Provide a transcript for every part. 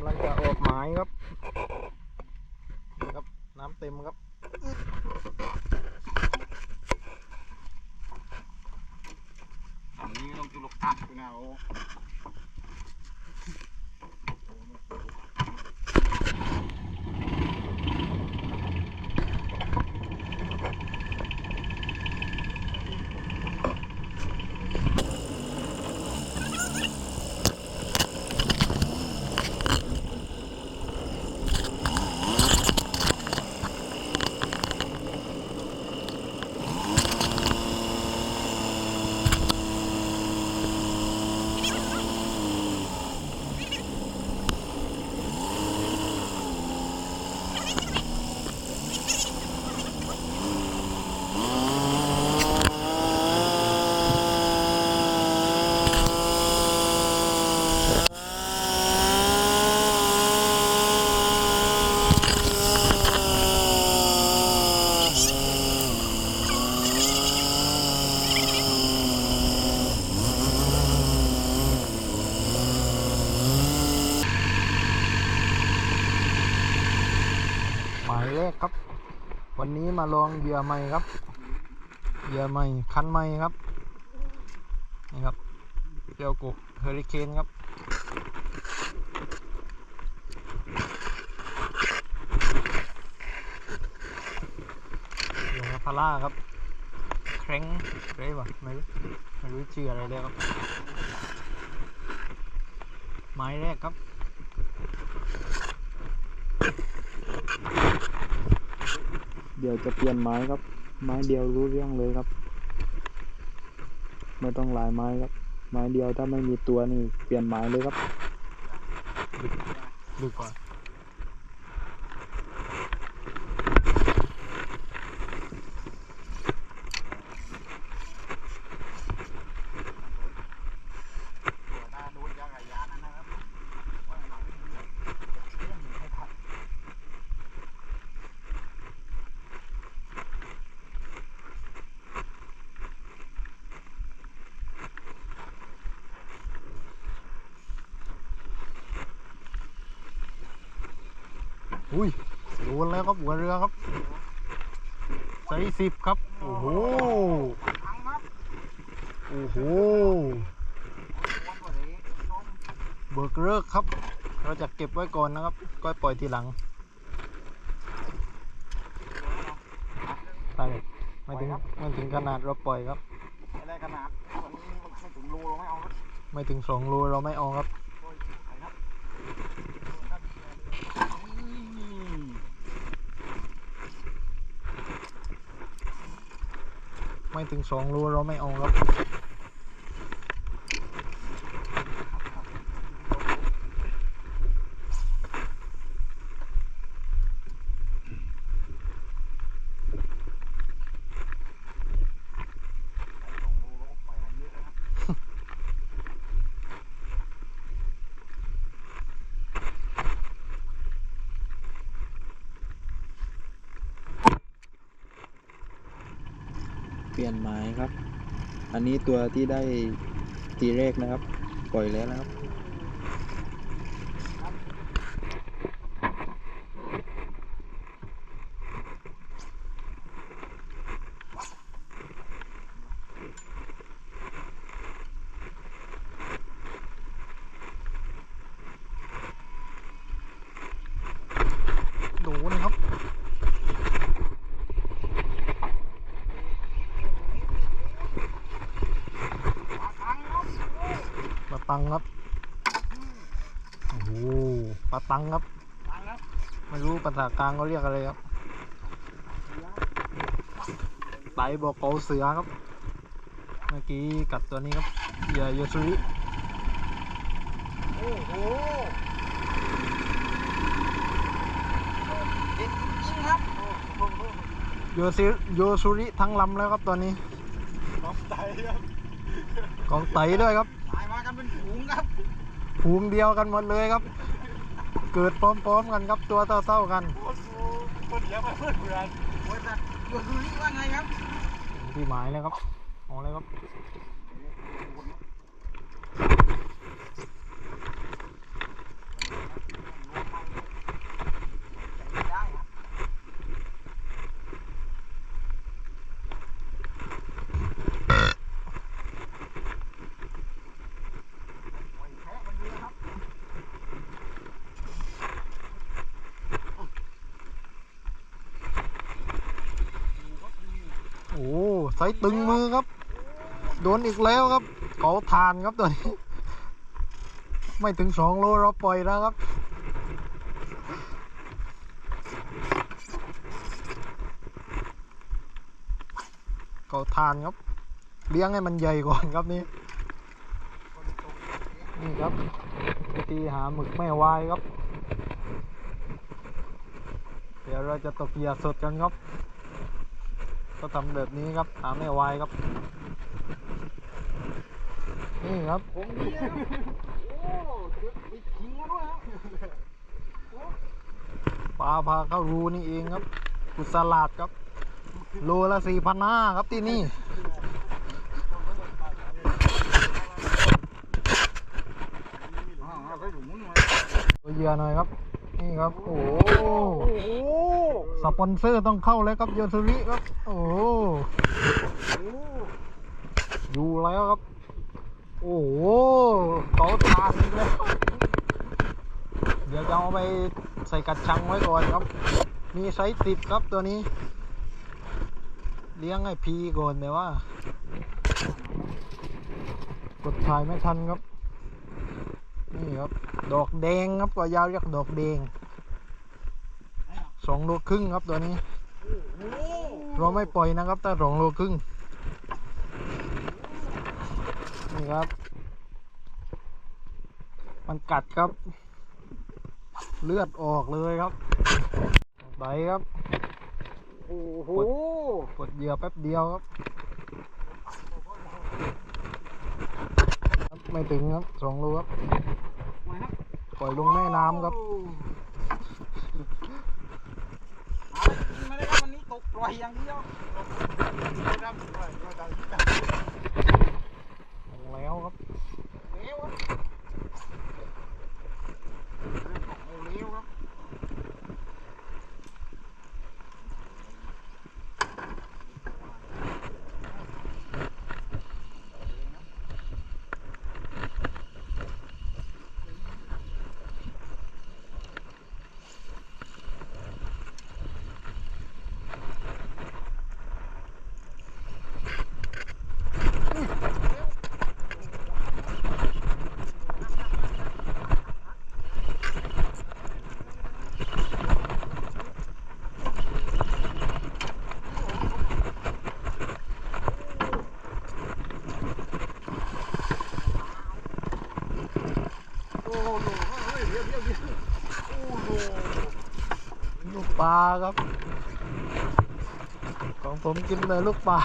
ำลังจะออกหมายครับนี่ครับ น้ำเต็มครับอันนี้ต้องจุลกตักนะโอ้ หมายแรกครับ วันนี้มาลองเหยื่อใหม่ครับเหยื่อใหม่คันใหม่ครับนี่ครับเกียวกุเฮอริเคนครับเหยื่อพาร่าครับแครงอะไรวะไม่รู้ไม่รู้ชื่ออะไรเลยครับไม้แรกครับ เดี๋ยวจะเปลี่ยนไม้ครับ ไม้เดียวรู้เรื่องเลยครับ ไม่ต้องหลายไม้ครับ ไม้เดียวถ้าไม่มีตัวนี่เปลี่ยนไม้เลยครับ ดูกก่อน อุ้ยโดนแล้วครับหัวเรือครับไซส์สิบครับ โอ้โหโอ้โหเบิกเลิกครับ เราจะเก็บไว้ก่อนนะครับก็ปล่อยทีหลังไปเลยไม่ถึงไม่ถึงขนาดเราปล่อยครับ ไม่ได้ขนาดวันนี้ไม่ถึงรูเราไม่เอาครับไม่ถึงสองโลเราไม่เอาครับ ไปครับ ไม่ ถึงสองโลเราไม่เอาแล้ว ปลี่ยนหมายครับ อันนี้ตัวที่ได้ทีแรกนะครับ ปล่อยแล้วนะครับ โดนครับ ปลา ตังครับ โอ้โห ปลาตังครับตังครับ ไม่รู้ภาษากลางเขาเรียกอะไรครับไตบอกเกาเสือครับ เมื่อกี้กัดตัวนี้ครับเหยื่อโยซุริโอ้โหเด็ดจริงครับโอ้โหโยซิโยซุริทั้งลำแล้วครับตัวนี้น้องไตครับ กองไตด้วยครับ ตายมากันเป็นฝูงครับ ผูงเดียวกันหมดเลยครับ เกิดพร้อมๆกันครับตัวเท่าๆกันโอ้โหคนเดียวมาเพื่อนเพื่อนโอ้ยแต่ตัวคือนี่ว่าไงครับที่หมายเลยครับเอาเลยครับ ใส่ตึงมือครับ โดนอีกแล้วครับเกาทานครับตัวนี้ ไม่ถึงสองโลเราปล่อยนะครับเกาทานครับ เลี้ยงให้มันใหญ่ก่อนครับนี่นี่ครับวิธีหาหมึกไม่วายครับ เดี๋ยวเราจะตกเหยื่อสดกันครับ ก็ทำแบบนี้ครับหาไม่ไวครับ นี่ครับผมดีนะโอ้เก็บอีกทิ้งมาด้วยครับปลาพาเข้ารูนี่เองครับกุสลาดครับโลละสี่พันห้าครับที่นี่เอาไปดูมุ้งหน่อยตัวเหยื่อหน่อยครับ นี่ครับ โอ้โห สปอนเซอร์ต้องเข้าแล้วครับโยสุริครับ โอ้โหอยู่แล้วครับ โอ้โหเกาทานอีกแล้ว เดี๋ยวจะเอาไปใส่กระชังไว้ก่อนครับ มีไซส์ติดครับตัวนี้ เลี้ยงให้พีก่อนแต่ว่า กดถ่ายไม่ทันครับ นี่ครับ ดอกแดงครับตัวยาวเรียกดอกแดง สองโลครึ่งครับตัวนี้โอ้โหเราไม่ปล่อยนะครับถ้าสองโลครึ่งนี่ครับ มันกัดครับ เลือดออกเลยครับไปครับโอ้โหกดเหยื่อแป๊บเดียวครับครับ ไม่ถึงครับสองโลครับมาครับปล่อยลงแม่น้ำครับ เอากินมาเลยครับวันนี้ตกป ล่อยอย่างเดียวลงแล้วครับ เร็วครับเร็วครับ โอ้โหเฮ้ยเดี๋ยวเดี๋ยวเดี๋ยวโอ้โห ลูกปลาครับ ของผมกินเลยลูกปลา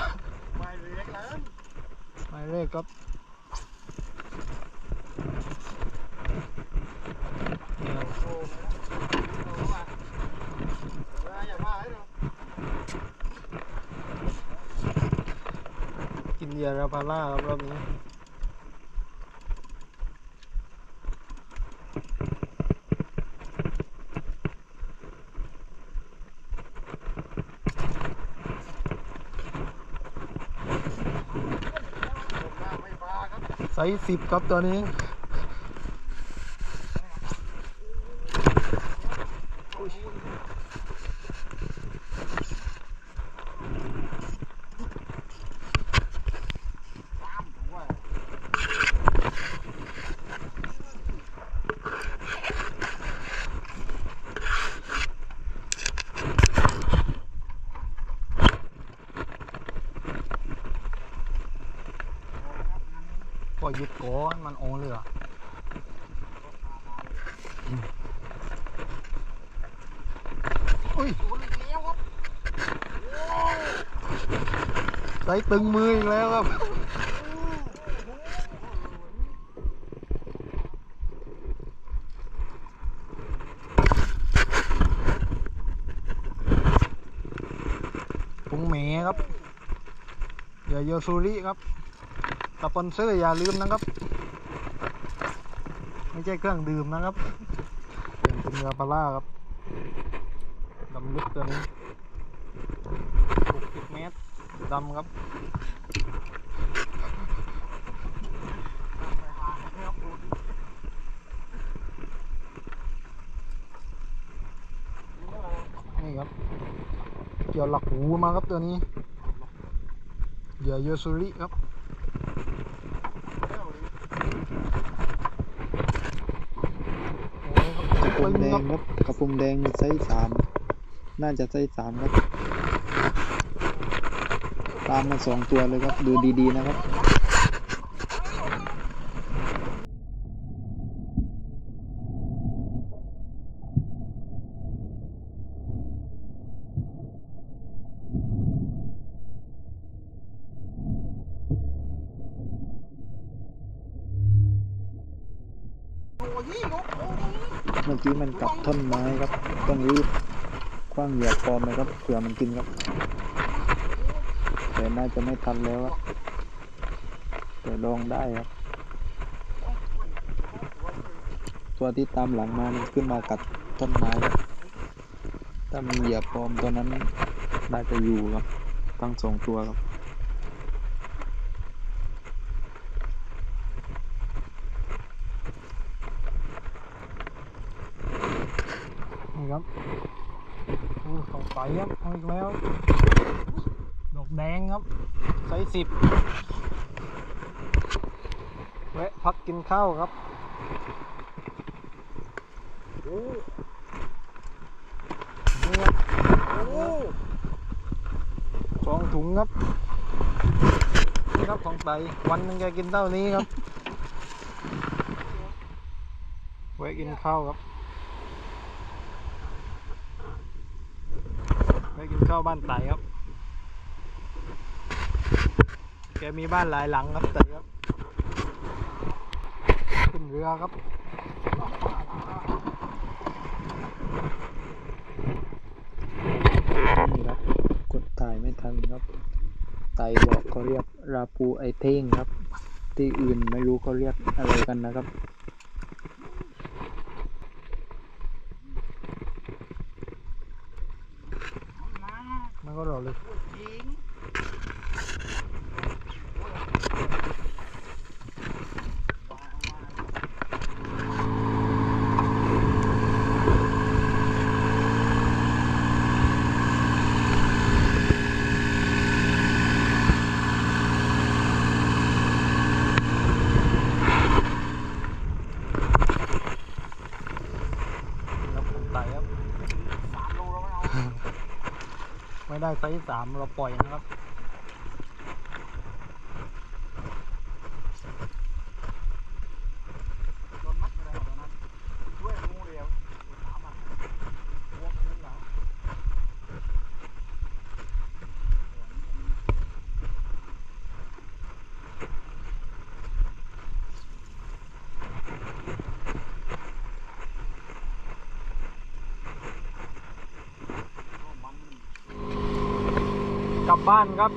ไม่เล็กแล้วหมายเลขครับนี่ครับโอ้โหโอ้โหว่ะเวลาอย่าว่าให้เรากินเหยื่อราพาร่าครับรอบนี้ ผมหน้าไม่ปลาครับ ไซ ส์สิบครับตัวนี้ามผมว่า ปล่อย หยุดก่อนมันโอนเลยอะอุ้ยโดนอีกแล้วครับไซส์ตึงมืออีกแล้วครับปุงเหมครับอย่าโยซูริครับ สปอนเซอร์อย่าลืมนะครับ ไม่ใช่เครื่องดื่มนะครับเป็นเนื้อปลาร้าครับดำลึกตัวนี้60เมตรดำครับนี่ครับ เกี่ยวหลักหูมาครับตัวนี้เหยื่อโยซูริครับ โอ้ย กระพงแดงครับกระพงแดงไซส์สามน่าจะไซส์สามครับ ตามมาสองตัวเลยครับ ดูดีๆนะครับ โอ้ยนกโอ้ย เมื่อ กี้มันกัดท่อนไม้ครับ ต้องรีบคว้างเหยื่อปอมนะครับเผื่อมันกินครับ แต่น่าจะไม่ทันแล้วครับแต่ลองได้ครับ ตัวที่ตามหลังมามันขึ้นมากัดต้นไม้ครับถ้ามีเหยื่อปอมตัวนั้นน่าจะอยู่ครับทั้งสองตัวครับ นี่ครับอู้ส องไฟครับเอาอีกแล้ว ดอกแดงครับไซส์สิบแวะพักกินข้าวครับนี่ครับโอ้สองถุงครับนี่ครับของไตวันนึงแกกินเท่านี้ครับแวะกินข้าวครับ ไปกินข้าบ้านไต่ครับ แกมีบ้านหลายหลังครับไต่ครับ ขึ้นเรือครับนี่ครับ กดถ่ายไม่ทันครับ ไตบอกเขาเรียกราปูไอเท่งครับ ที่อื่นไม่รู้เขาเรียกอะไรกันนะครับ มา มันก็รอเลย จริง แล้วผมไต่ครับ สามโลแล้วไม่เอา ไม่ได้ไซส์สามเราปล่อยนะครับ โดนมัดไปแล้วตอนนั้นช่วยงูเดียวสามอะพวกนึงแล้ว กลับบ้านครับ